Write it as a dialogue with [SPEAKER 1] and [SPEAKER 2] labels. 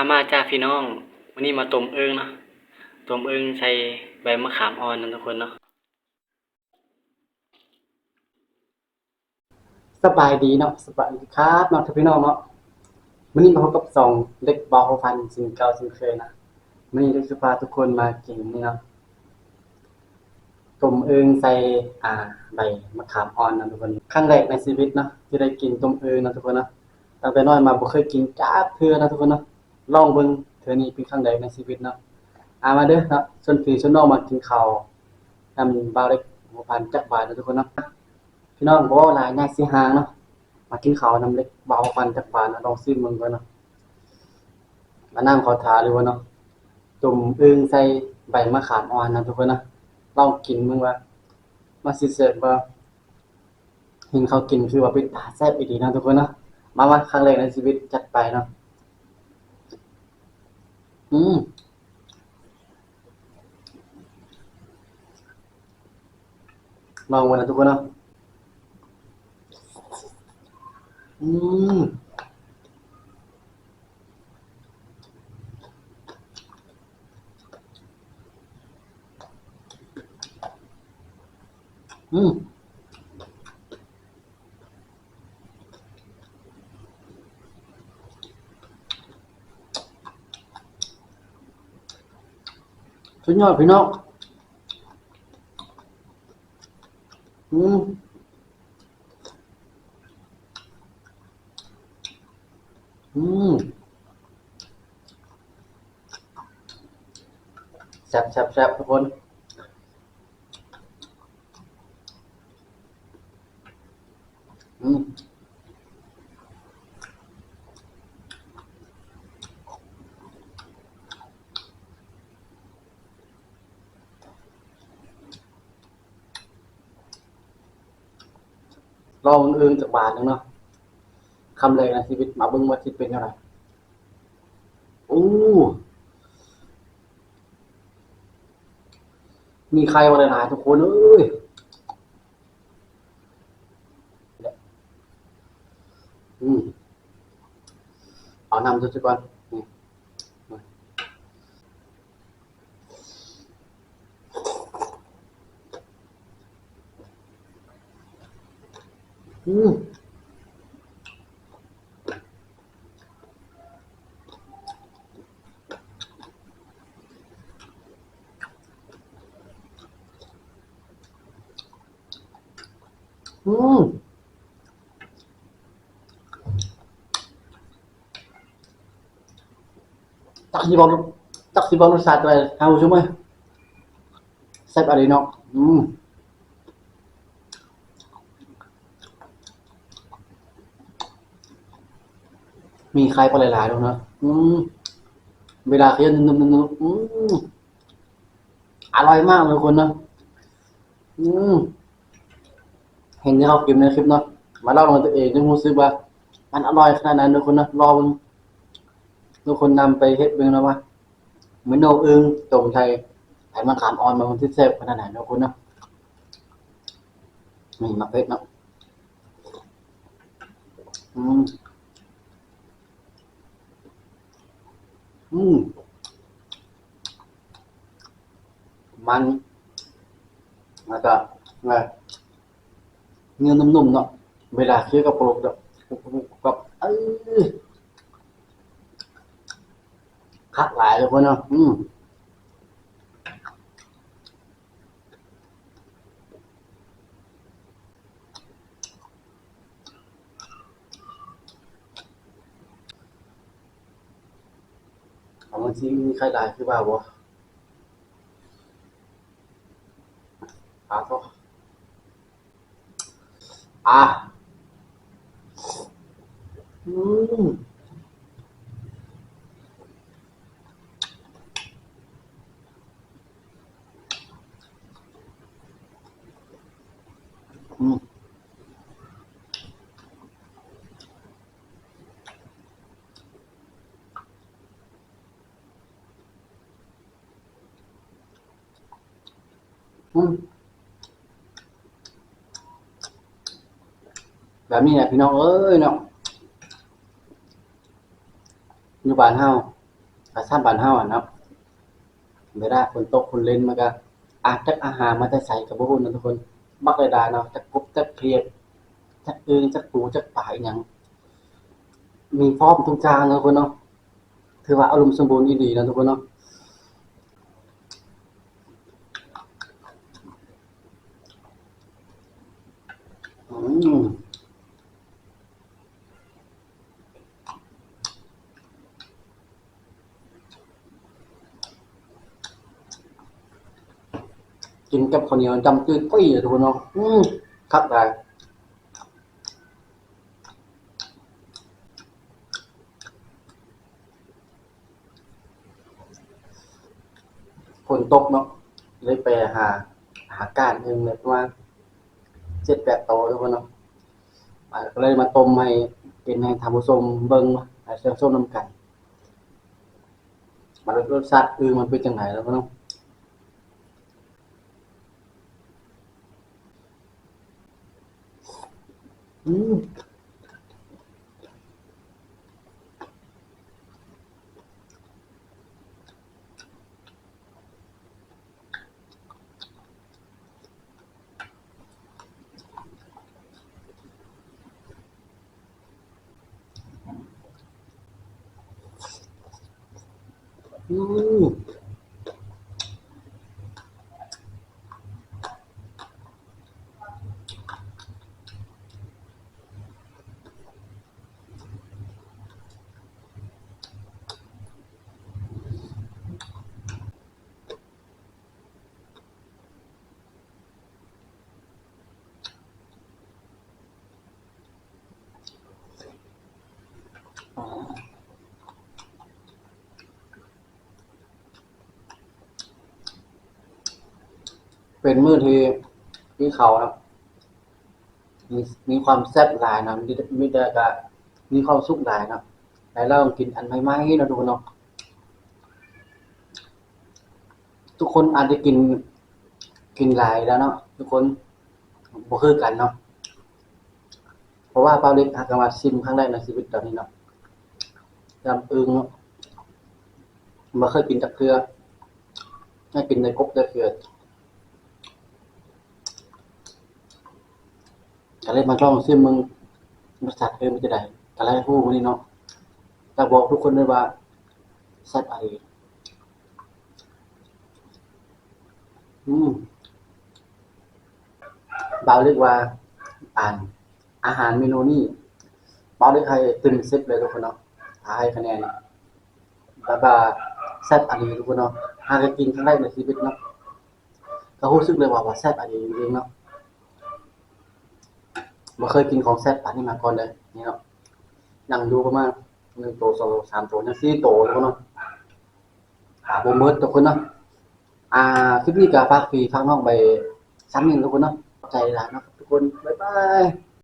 [SPEAKER 1] มามาจ้าพี่น้องวันนี้มาต้มเอิงเนาะต้มเอิงใส่ใบมะขามอ่อนนะทุกคนเนาะ
[SPEAKER 2] สบายดีเนาะสบายดีครับเนาะทุกพี่น้องเนาะวันนี้มาพบกับสองเด็กบอลพันสิงเก่าสิงเคยนะวันนี้เด็กจะพาทุกคนมากินนี่เนาะต้มเอิงใส่อ่าใบมะขามอ่อนนะทุกคนครั้งแรกในชีวิตเนาะที่ได้กินต้มเอิงนะทุกคนเนาะตั้งแต่น้อยมาบ่เคยกินจ้าเทื่อนะทุกคนเนาะ ลองเบิ่งเทื่อนี้เป็นครั้งแรกในชีวิตเนาะอามาเด้อเนาะชวนพี่ชวนน้องมากินข้าวนำบาวเล็กบ่พันจักบาทนะทุกคนเนาะพี่น้องบอกว่าหลายนายสิหางเนาะมากินข้าวนำเล็กเบาฟันจากปานนะลองซิมมึงก่อนเนาะมานั่งขอทาหรือว่าเนาะจุ่มอึ่งใส่ใบมะขามอ่อนนะทุกคนนะลองกินมึงว่ามาสิเสิร์ฟว่าเห็นเขากินคือว่าเป็นตาแซ่บอีดีนะทุกคนนะมามาครั้งแรกในชีวิตจัดไปเนาะ อืมลองวันนะทุกคนเนาะ อืมอืม สุดยอดพี่น้องอืมอืมแซ่บแซ่บแซ่บทุกคนอืม ลองเอิงจากบาทหนึงเนาะคำแรกในชีวิตมาเบิ่งว่าสิดเป็นยังไงโอ้มีใครมาหลายทุกคนเอ้ยอืมเอานำจุก่อนนี่มา อืมอืมตักสิบอลตักสิบอลรสชาติอะไรเอาใช่ไหมแซ่บอะไรเนาะอืม มีใครก็หลายๆแล้วนะอืมเวลาเคี้ยวนุ่มๆๆอืมอร่อยมากเลยคนนะอืมเห็นที่เขากินในคลิปเนาะมาเล่าลงตัวเองจะรู้สึกว่า มันอร่อยขนาดนั้นทุกคนนะรอมันทุกคนนำไปเฮ็ดเบิ่งแล้วว่าเหมือนโนอึงตรงไทยไอ้มะขามอ่อนมันที่แซ่บขนาดไหนเนาะคุณนะนี่มะเพ็ดเนาะอืม อืมมันแล้วก็ไงเนื้อนุ่มๆเนาะเวลาเคี้ยวกับโปรกแบบกับเออคักหลายเลยคนเนาะอืม เอาบางทีมีใครไลายคือว่าบ่อาโทอะอืม อืมอืม แบบนี้แหละพี่น้องเอ้ยเนาะอยู่บ้านเฮาอาซาบ้านเฮาอะเนาะเวลาฝนตกฝนเล่นมันก็อาจจักอาหารมาแต่ใส่กับบ่ฮู้นะทุกคน บักเลยดาเนาะจักกบจักเขียดจักอึงจักปูจักปลาอีหยังมีพร้อมทุกอย่างนะทุกคนเนาะถือว่าอารมณ์สมบูรณ์อีหลีนะทุกคนเนาะ อืม กินกับข้าวเหนียวจำตื้อกุ้ยอะทุกคนเนาะอืมครับได้ฝนตกเนาะเลยไปหา หากานหนึ่งเลยประมาเจ็ดแปดโตวทุกคนเนาะก็เลยมาต้มให้เป็นให้ทานผู้ชมเบิ่งว่าให้เสียงส้มน้ำกันมันรสชาติคือมันเป็นจังไดแล้วก็เนาะ อืมอื เป็นมือที่ที่เขาครับ มีมีความแซ่บหลายนะมีมีแต่ก็มีความสุขหลายนะแล้วเราต้องกินอันใหม่ๆเนาะทุกคนเนาะทุกคนอาจจะกินกินหลายแล้วเนาะทุกคนบ่คือกันเนาะเพราะว่าเปาเล็กหักมาชิมครั้งแรกในชีวิตตอนนี้เนาะยำอึงเนาเคยกินจักเทื่อให้กินในกบจักเทื่อ ก็เลยมาลองชิมมึงรสชาติเออมันจะได้ก็เลยฮู้มื้อนี้เนาะแต่บอกทุกคนเลยว่าแซ่บอะไรอืมบาวเรียกว่า อ่าน อาหารเมนูนี้บาวเรียกให้ตึงเซ็ตเลยทุกคนเนาะให้คะแนนแล้วแซ่บอันนี้ทุกคนเนาะหากกินครั้งแรกในชีวิตเนาะก็รู้สึกเลยว่าว่าแซ่บอันนี้จริงๆเนาะ บ่เคยกินของแซ่บปานนี้มาก่อนเลยนี่เนาะนั่งดูประมาณหนึ่งตัวสองตัวสามตัวยังสี่ตัวทุกคนเนาะหาบ่เมดทุกคนเนาะอ่าคลิปนี้ก็ฝากพี่ฝากน้องไปซ้ำหนึ่งทุกคนเนาะใจร้ายนะทุกคนบ๊ายบาย